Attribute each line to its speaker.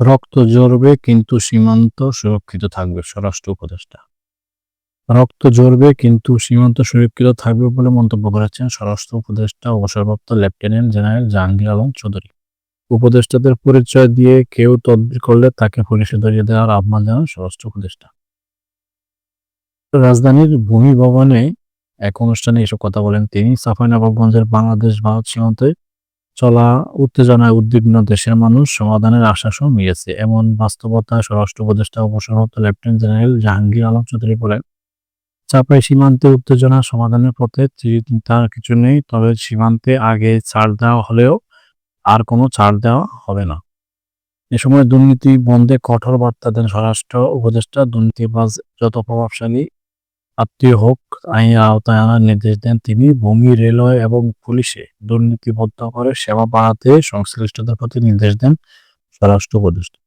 Speaker 1: রক্ত ঝরবে কিন্তু সীমান্ত সুরক্ষিত থাকবে, স্বরাষ্ট্র উপদেষ্টা। রক্ত ঝরবে কিন্তু সীমান্ত সুরক্ষিত থাকবে বলে মন্তব্য করেছেন স্বরাষ্ট্র উপদেষ্টা অবসরপ্রাপ্ত লেফটেন্যান্ট জেনারেল জাহাঙ্গীর আলম চৌধুরী। উপদেষ্টাদের পরিচয় দিয়ে কেউ তদবির করলে তাকে পুলিশে ধরিয়ে দেওয়ার আহ্বান জানান স্বরাষ্ট্র উপদেষ্টা। রাজধানীর ভূমি ভবনে এক অনুষ্ঠানে এসব কথা বলেন তিনি। চাঁপাইনবাবগঞ্জের বাংলাদেশ ভারত সীমান্তে চলা উত্তেজনায় উদ্বিগ্ন দেশের মানুষ সমাধানের আশ্বাসও মিলেছে। এমন বাস্তবতা স্বরাষ্ট্র উপদেষ্টা অবসরপ্রাপ্ত লেফটেন্যান্ট জেনারেল জাহাঙ্গীর আলম চৌধুরী বলেন চাপাই সীমান্তে উত্তেজনা সমাধানের পথে চিন্তার কিছু নেই, তবে সীমান্তে আগে ছাড় দেওয়া হলেও আর কোনো ছাড় দেওয়া হবে না। এ সময় দুর্নীতি বন্ধে কঠোর বার্তা দেন স্বরাষ্ট্র উপদেষ্টা, দুর্নীতিবাজ, যত প্রভাবশালী আত্মীয় হোক, আইনের আওতায় আনার নির্দেশ দেন তিনি। ভূমি, রেলওয়ে এবং পুলিশে দুর্নীতিবদ্ধ করে সেবা বাড়াতে সংশ্লিষ্টদের প্রতি নির্দেশ দেন স্বরাষ্ট্র উপদেষ্টা।